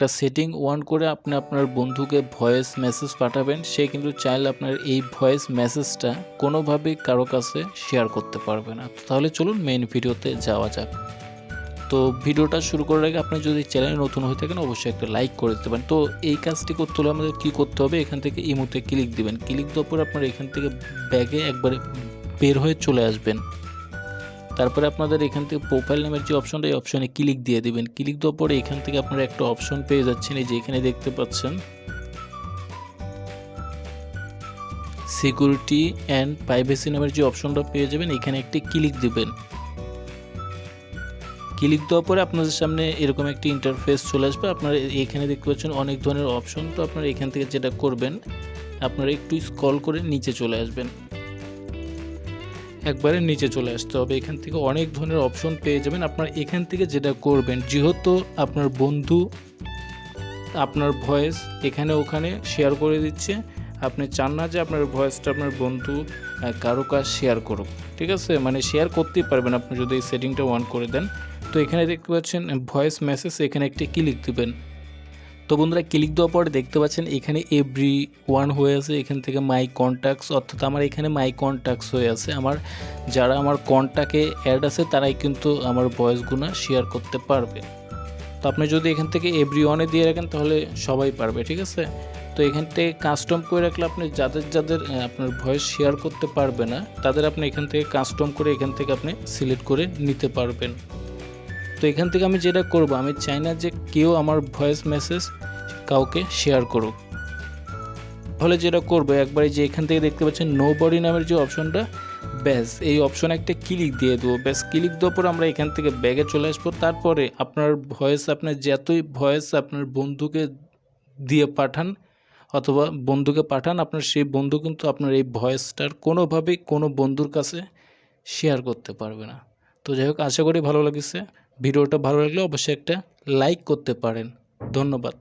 একটা setting one করে আপনি আপনার বন্ধুকে ভয়েস মেসেজ পাঠাবেন, সে কিন্তু চাইলে আপনার এই ভয়েস মেসেজটা কোনোভাবেই কারও কাছে শেয়ার করতে পারবে না। তাহলে চলুন মেইন ভিডিওতে যাওয়া যাক। তো ভিডিওটা শুরু করার আগে আপনি যদি চ্যানেলে নতুন হয়ে থাকেন, অবশ্যই একটা লাইক করে দিতে পারেন। তো এই কাজটি করতে হলে আমাদের কী করতে হবে? এখান থেকে ইমোতে ক্লিক দিবেন। ক্লিক দেওয়ার পর আপনার এখান থেকে ব্যাগে একবারে বের হয়ে চলে আসবেন। তারপরে আপনাদের এখান থেকে প্রোফাইল নামের যে অপশনটা এই অপশনে ক্লিক দিয়ে দিবেন। ক্লিক দেওয়ার পরে এখান থেকে আপনারা একটা অপশন পেয়ে যাচ্ছেন, এই যে এখানে দেখতে পাচ্ছেন। সিকিউরিটি অ্যান্ড প্রাইভেসি নামের যে অপশনটা পেয়ে যাবেন, এখানে একটি ক্লিক দেবেন। ক্লিক দেওয়ার পরে আপনাদের সামনে এরকম একটি ইন্টারফেস চলে আসবে। আপনারা এখানে দেখতে পাচ্ছেন অনেক ধরনের অপশন তো আপনারা এখান থেকে যেটা করবেন, আপনারা একটু স্ক্রল করে নিচে চলে আসবেন। একবারে নিচে চলে আসতে হবে। এখান থেকে অনেক ধরনের অপশন পেয়ে যাবেন। আপনার এখান থেকে যেটা করবেন, যেহেতু আপনার বন্ধু, আপনার ভয়েস এখানে ওখানে শেয়ার করে দিচ্ছে। আপনি চান না যে আপনার ভয়েসটা আপনার বন্ধু কারও কাজ শেয়ার করুক, ঠিক আছে? মানে শেয়ার করতেই পারবেন আপনি যদি এই সেটিংটা অন করে দেন। তো এখানে দেখতে পাচ্ছেন ভয়েস মেসেজ এখানে একটি ক্লিক দিবেন। তো বন্ধুরা ক্লিক দেওয়ার পরে দেখতে পাচ্ছেন এখানে এভরি ওয়ান হয়ে আছে। এখান থেকে মাই কন্ট্যাক্টস অর্থাৎ আমার এখানে মাই কন্ট্যাক্টস হয়ে আছে। আমার যারা আমার কন্ট্যাক্টে অ্যাড আছে, তারাই কিন্তু আমার ভয়েসগুলো শেয়ার করতে পারবে। তো আপনি যদি এখান থেকে এভরি ওয়ানে দিয়ে রাখেন, তাহলে সবাই পারবে, ঠিক আছে? তো এখান থেকে কাস্টম করে রাখলে আপনি যাদের যাদের আপনার ভয়েস শেয়ার করতে পারবে না, তাদের আপনি এখান থেকে কাস্টম করে এখান থেকে আপনি সিলেক্ট করে নিতে পারবেন। তো এখান থেকে আমি যেটা করব, আমি চাই না যে কেউ আমার ভয়েস মেসেজ কাউকে শেয়ার করুক। ফলে যেটা করব, একবারে যে এখান থেকে দেখতে পাচ্ছেন নো বডি নামের যে অপশনটা ব্যাস, এই অপশন একটা ক্লিক দিয়ে দেবো। ব্যাস ক্লিক দেওয়ার পর আমরা এখান থেকে ব্যাগে চলে আসব। তারপরে আপনার ভয়েস আপনার যতই ভয়েস আপনার বন্ধুকে দিয়ে পাঠান, অথবা বন্ধুকে পাঠান, আপনার সেই বন্ধু কিন্তু আপনার এই ভয়েসটার কোনোভাবেই কোনো বন্ধুর কাছে শেয়ার করতে পারবে না। তো যাই হোক, আশা করি ভালো লাগছে। ভিডিওটা ভালো লাগলে অবশ্যই একটা লাইক করতে পারেন। ধন্যবাদ।